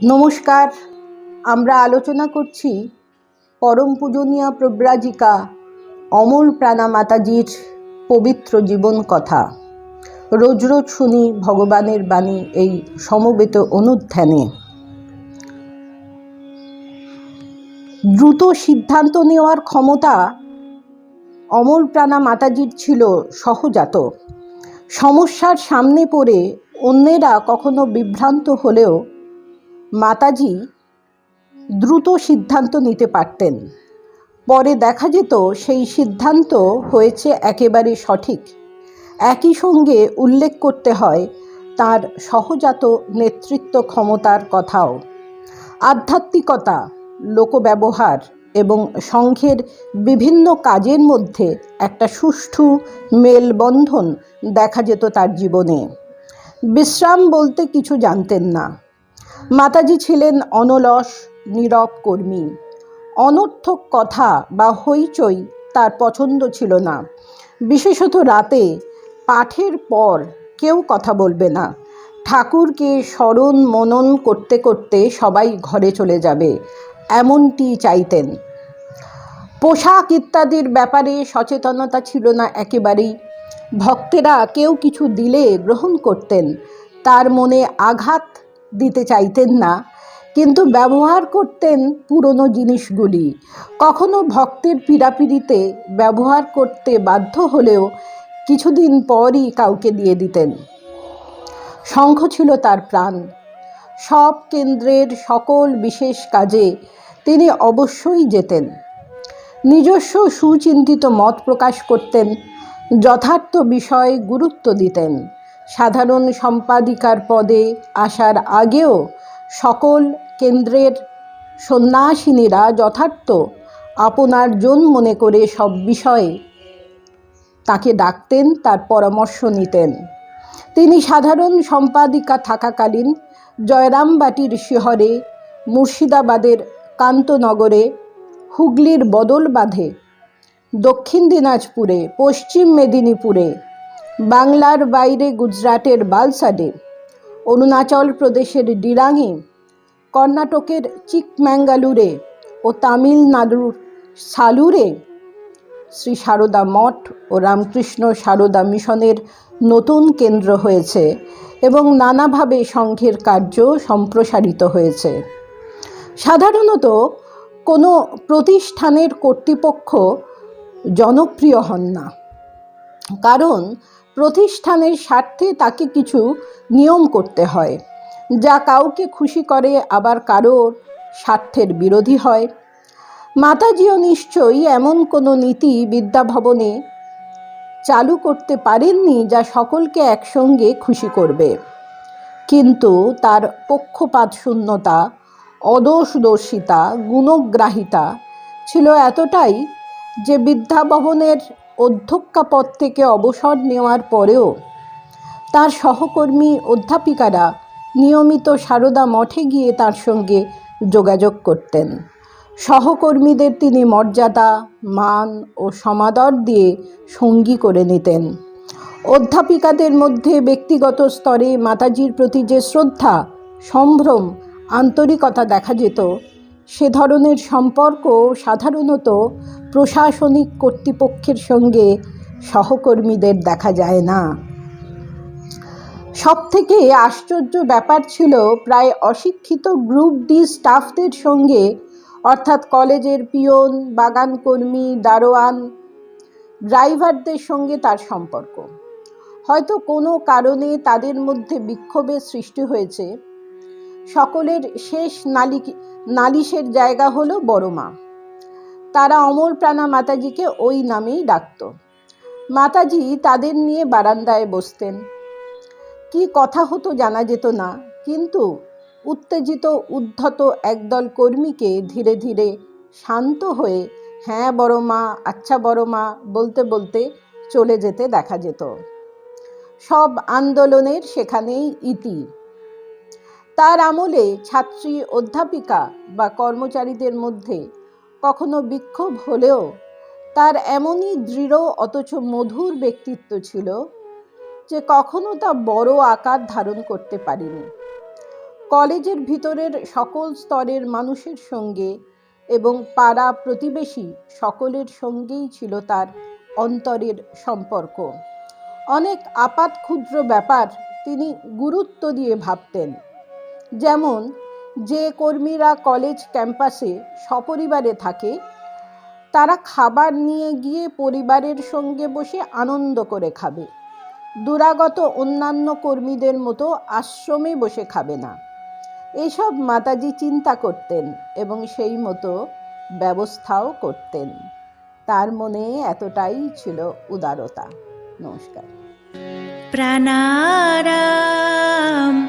নমস্কার, আমরা আলোচনা করছি পরম পূজনীয়া প্রব্রাজিকা অমল প্রাণা মাতাজির পবিত্র জীবন কথা। রোজ রোজ শুনি ভগবানের বাণী এই সমবেত অনুধ্যানে। দ্রুত সিদ্ধান্ত নেওয়ার ক্ষমতা অমল প্রাণা মাতাজির ছিল সহজাত। সমস্যার সামনে পড়ে অন্যেরা কখনো বিভ্রান্ত হলেও মাতাজি দ্রুত সিদ্ধান্ত নিতে পারতেন। পরে দেখা যেত সেই সিদ্ধান্ত হয়েছে একেবারে সঠিক। একই সঙ্গে উল্লেখ করতে হয় তার সহজাত নেতৃত্ব ক্ষমতার কথাও। আধ্যাত্মিকতা, লোকব্যবহার এবং সংঘের বিভিন্ন কাজের মধ্যে একটা সুষ্ঠু মেলবন্ধন দেখা যেত তার জীবনে। বিশ্রাম বলতে কিছু জানতেন না। মাতাজি ছিলেন অনলস, নীরব কর্মী। অনর্থক কথা বা হইচই তার পছন্দ ছিল না। বিশেষত রাতে পাঠের পর কেউ কথা বলবে না। ঠাকুরকে স্মরণ মনন করতে করতে সবাই ঘরে চলে যাবে, এমনটি চাইতেন। পোশাক ইত্যাদির ব্যাপারে সচেতনতা ছিল না একেবারেই। ভক্তেরা কেউ কিছু দিলে গ্রহণ করতেন, তার মনে আঘাত দিতে চাইতেন না। কিন্তু ব্যবহার করতেন পুরনো জিনিসগুলি। কখনো ভক্তের পীড়াপিড়িতে ব্যবহার করতে বাধ্য হলেও কিছুদিন পরই কাউকে দিয়ে দিতেন। শঙ্খ ছিল তার প্রাণ। সব কেন্দ্রের সকল বিশেষ কাজে তিনি অবশ্যই যেতেন। নিজস্ব সুচিন্তিত মত প্রকাশ করতেন, যথার্থ বিষয়ে গুরুত্ব দিতেন। সাধারণ সম্পাদিকার পদে আসার আগেও সকল কেন্দ্রের সন্ন্যাসিনীরা যথার্থ আপনার জন মনে করে সব বিষয়ে তাকে ডাকতেন, তার পরামর্শ নিতেন। তিনি সাধারণ সম্পাদিকা থাকাকালীন জয়রামবাটির শহরে মুর্শিদাবাদের কান্তনগরে হুগলির বদল বাঁধে দক্ষিণ দিনাজপুরে, পশ্চিম মেদিনীপুরে বাংলার বাইরে গুজরাটের বালসাডে, অরুণাচল প্রদেশের ডিরাঙে, কর্ণাটকের চিকম্যাঙ্গালুরে ও তামিলনাড়ুর সালুরে। শ্রী সারদা মঠ ও রামকৃষ্ণ সারদা মিশনের নতুন কেন্দ্র হয়েছে এবং নানাভাবে সংঘের কার্য সম্প্রসারিত হয়েছে। সাধারণত কোনো প্রতিষ্ঠানের কর্তৃপক্ষ জনপ্রিয় হন না, কারণ প্রতিষ্ঠানের স্বার্থে তাকে কিছু নিয়ম করতে হয়। যা কাউকে খুশি করে, আবার কারোর স্বার্থের বিরোধী হয়। মাতাজিও নিশ্চয়ই এমন কোনো নীতি বিদ্যাভবনে চালু করতে পারেননি যা সকলকে একসঙ্গে খুশি করবে। কিন্তু তার পক্ষপাত শূন্যতা অদোষদর্শিতা, গুণগ্রাহিতা ছিল এতটাই যে বিদ্যাভবনের অধ্যক্ষা পদ থেকে অবসর নেওয়ার পরেও তার সহকর্মী অধ্যাপিকারা নিয়মিত সারদা মঠে গিয়ে তার সঙ্গে যোগাযোগ করতেন। সহকর্মীদের তিনি মর্যাদা, মান ও সমাদর দিয়ে সঙ্গী করে নিতেন। অধ্যাপিকাদের মধ্যে ব্যক্তিগত স্তরে মাতাজির প্রতি যে শ্রদ্ধা, সম্ভ্রম, আন্তরিকতা দেখা যেত সে ধরনের সম্পর্ক সাধারণত প্রশাসনিক কর্তৃপক্ষের সঙ্গে সহকর্মীদের দেখা যায় না। সব থেকে আশ্চর্য ব্যাপার ছিল প্রায় অশিক্ষিত গ্রুপ ডি স্টাফদের সঙ্গে, অর্থাৎ কলেজের পিয়ন বাগান কর্মী দারোয়ান, ড্রাইভারদের সঙ্গে তার সম্পর্ক। হয়তো কোনো কারণে তাদের মধ্যে বিক্ষোভের সৃষ্টি হয়েছে। সকলের শেষ নালি নালিশের জায়গা হলো বড় মা। তারা অমর প্রাণা মাতাজিকে ওই নামেই ডাকত। মাতাজি তাদের নিয়ে বারান্দায় বসতেন। কি কথা হতো জানা যেত না, কিন্তু উত্তেজিত, উদ্ধত একদল কর্মীকে ধীরে ধীরে শান্ত হয়ে হ্যাঁ বড় মা আচ্ছা বড় মা বলতে বলতে চলে যেতে দেখা যেত। সব আন্দোলনের সেখানেই ইতি। তার আমলে ছাত্রী, অধ্যাপিকা বা কর্মচারীদের মধ্যে কখনো বিক্ষোভ হলেও তার এমনই দৃঢ় অথচ মধুর ব্যক্তিত্ব ছিল যে কখনো তা বড় আকার ধারণ করতে পারেনি। কলেজের ভিতরের সকল স্তরের মানুষের সঙ্গে এবং পাড়া প্রতিবেশী সকলের সঙ্গেই ছিল তার অন্তরের সম্পর্ক। অনেক আপাত ক্ষুদ্র ব্যাপার তিনি গুরুত্ব দিয়ে ভাবতেন। যেমন, যে কর্মীরা কলেজ ক্যাম্পাসে সপরিবারে থাকে, তারা খাবার নিয়ে গিয়ে পরিবারের সঙ্গে বসে আনন্দ করে খাবে। দুরাগত অন্যান্য কর্মীদের মতো আশ্রমে বসে খাবে না। এসব মাতাজি চিন্তা করতেন এবং সেই মতো ব্যবস্থাও করতেন। তার মনে এতটাই ছিল উদারতা। নমস্কার। প্রাণারাম।